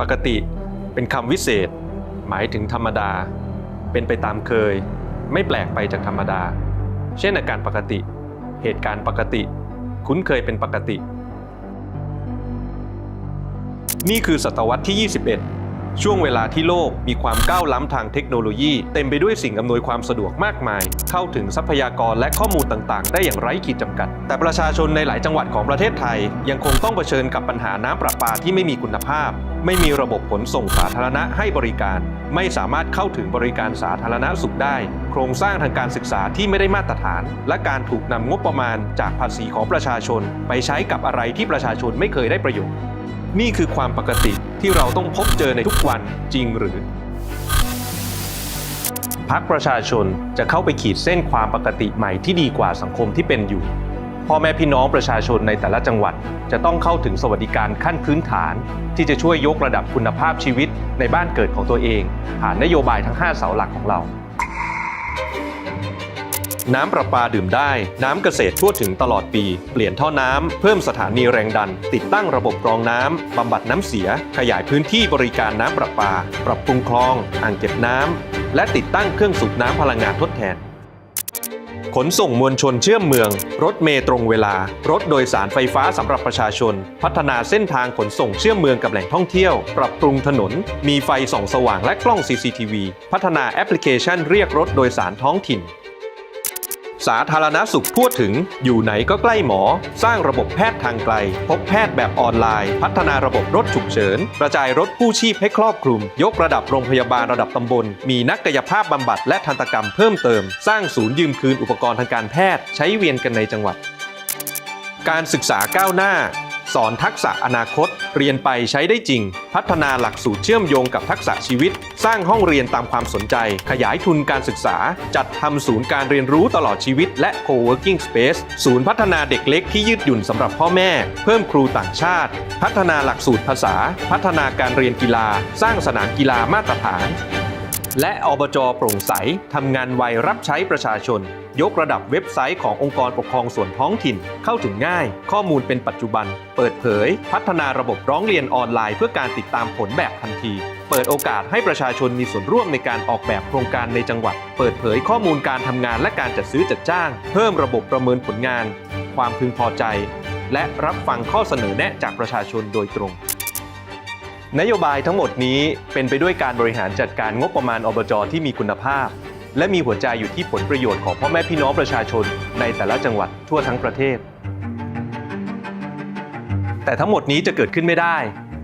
ปกติเป็นคำวิเศษ หมายถึงธรรมดา เป็นไปตามเคย ไม่แปลกไปจากธรรมดา เช่นอาการปกติ เหตุการณ์ปกติ คุ้นเคยเป็นปกติ นี่คือศตวรรษที่ 21 ช่วงเวลาที่โลกมีความก้าวล้ำทางเทคโนโลยี เต็มไปด้วยสิ่งอำนวยความสะดวกมากมาย เข้าถึงทรัพยากรและข้อมูลต่างๆ ได้อย่างไร้ขีดจำกัด แต่ประชาชนในหลายจังหวัดของประเทศไทย ยังคงต้องเผชิญกับปัญหาน้ำประปาที่ไม่มีคุณภาพ ไม่มีระบบขนส่งสาธารณะให้บริการ ไม่สามารถเข้าถึงบริการสาธารณสุขได้ โครงสร้างทางการศึกษาที่ไม่ได้มาตรฐาน และการถูกนำงบประมาณจากภาษีของประชาชน ไปใช้กับอะไรที่ประชาชนไม่เคยได้ประโยชน์ นี่คือความปกติที่เราต้องพบเจอในทุกวันจริงหรือพักประชาชนจะเข้าไปขีดเส้นความปกติใหม่ที่ดีกว่าสังคมที่เป็นอยู่ พ่อแม่พี่น้องประชาชนในแต่ละจังหวัด จะต้องเข้าถึงสวัสดิการขั้นพื้นฐาน ที่จะช่วยยกระดับคุณภาพชีวิตในบ้านเกิดของตัวเอง ผ่านนโยบายทั้ง 5 เสาหลักของเรา น้ำประปาดื่มได้ น้ำเกษตรทั่วถึงตลอดปี เปลี่ยนท่อน้ำ เพิ่มสถานีแรงดัน ติดตั้งระบบกรองน้ำบำบัดน้ำเสีย ขยายพื้นที่บริการน้ำประปา ปรับปรุงคลอง อ่างเก็บน้ำและติดตั้งเครื่องสูบน้ำพลังงานทดแทน ขนส่งมวลชนเชื่อมเมือง รถเมย์ตรงเวลา รถโดยสารไฟฟ้าสำหรับประชาชน พัฒนาเส้นทางขนส่งเชื่อมเมืองกับแหล่งท่องเที่ยว ปรับปรุงถนน มีไฟส่องสว่างและกล้อง CCTV พัฒนาแอปพลิเคชันเรียกรถโดยสารท้องถิ่น สาธารณสุขทั่วถึง อยู่ไหนก็ใกล้หมอ สร้างระบบแพทย์ทางไกล พบแพทย์แบบออนไลน์ พัฒนาระบบรถฉุกเฉิน กระจายรถกู้ชีพให้ครอบคลุม ยกระดับโรงพยาบาลระดับตำบล มีนักกายภาพบำบัดและทันตกรรมเพิ่มเติม สร้างศูนย์ยืมคืนอุปกรณ์ทางการแพทย์ ใช้เวียนกันในจังหวัด การศึกษาก้าวหน้า สอนทักษะอนาคต เรียนไปใช้ได้จริง พัฒนาหลักสูตรเชื่อมโยงกับทักษะชีวิต สร้างห้องเรียนตามความสนใจ ขยายทุนการศึกษา จัดทำศูนย์การเรียนรู้ตลอดชีวิต และ co-working space ศูนย์พัฒนาเด็กเล็กที่ยืดหยุ่นสำหรับพ่อแม่ เพิ่มครูต่างชาติ พัฒนาหลักสูตรภาษา พัฒนาการเรียนกีฬา สร้างสนามกีฬามาตรฐาน และอบจโปร่งใสทำงานไวรับใช้ประชาชน ยกระดับเว็บไซต์ขององค์กรปกครองส่วนท้องถิ่น เข้าถึงง่าย ข้อมูลเป็นปัจจุบัน เปิดเผย พัฒนาระบบร้องเรียนออนไลน์เพื่อการติดตามผลแบบทันที เปิดโอกาสให้ประชาชนมีส่วนร่วมในการออกแบบโครงการในจังหวัด เปิดเผยข้อมูลการทำงานและการจัดซื้อจัดจ้าง เพิ่มระบบประเมินผลงาน ความพึงพอใจ และรับฟังข้อเสนอแนะจากประชาชนโดยตรง นโยบายทั้งหมดนี้เป็นไปด้วยการบริหารจัดการงบประมาณอบจที่มีคุณภาพ และมีหัวใจอยู่ที่ผลประโยชน์ของพ่อแม่พี่น้องประชาชนในแต่ละจังหวัดทั่วทั้งประเทศ แต่ทั้งหมดนี้จะเกิดขึ้นไม่ได้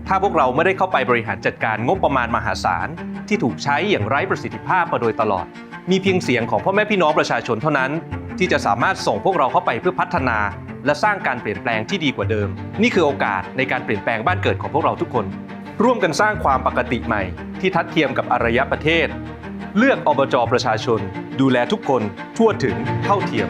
ถ้าพวกเราไม่ได้เข้าไปบริหารจัดการงบประมาณมหาศาล ที่ถูกใช้อย่างไร้ประสิทธิภาพมาโดยตลอด มีเพียงเสียงของพ่อแม่พี่น้องประชาชนเท่านั้น ที่จะสามารถส่งพวกเราเข้าไปเพื่อพัฒนา และสร้างการเปลี่ยนแปลงที่ดีกว่าเดิม นี่คือโอกาสในการเปลี่ยนแปลงบ้านเกิดของพวกเราทุกคน ร่วมกันสร้างความปกติใหม่ ที่ทัดเทียมกับอารยประเทศ เลือกอบจประชาชน ดูแลทุกคนทั่วถึงเท่าเทียม